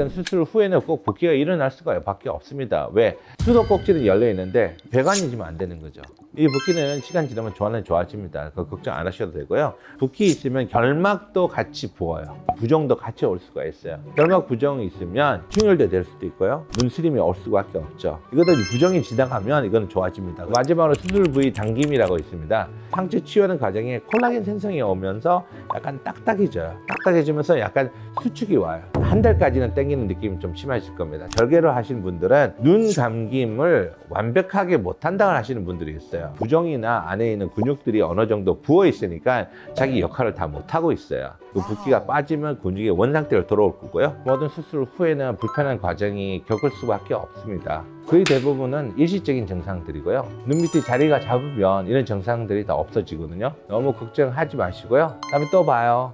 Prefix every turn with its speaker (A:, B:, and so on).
A: 일단 수술 후에는 꼭 붓기가 일어날 수가 밖에 없습니다. 왜? 수도 꼭지는 열려 있는데 배관이 지면 안 되는 거죠. 이 붓기는 시간 지나면 좋아는 좋아집니다. 그 걱정 안 하셔도 되고요. 붓기 있으면 결막도 같이 부어요. 부종도 같이 올 수가 있어요. 결막 부종이 있으면 충혈도 될 수도 있고요. 눈스림이 올 수밖에 없죠. 이것도 부종이 지나가면 이건 좋아집니다. 마지막으로 수술 부위 당김이라고 있습니다. 상처 치유하는 과정에 콜라겐 생성이 오면서 약간 딱딱해져요. 딱딱해지면서 약간 수축이 와요. 한 달까지는 땡기는 느낌이 좀 심하실 겁니다. 절개를 하시는 분들은 눈 감김을 완벽하게 못한다고 하시는 분들이 있어요. 부종이나 안에 있는 근육들이 어느 정도 부어 있으니까 자기 역할을 다 못하고 있어요. 그 붓기가 빠지면 근육이 원상태로 돌아올 거고요. 모든 수술 후에는 불편한 과정이 겪을 수밖에 없습니다. 거의 대부분은 일시적인 증상들이고요. 눈 밑에 자리가 잡으면 이런 증상들이 다 없어지거든요. 너무 걱정하지 마시고요. 다음에 또 봐요.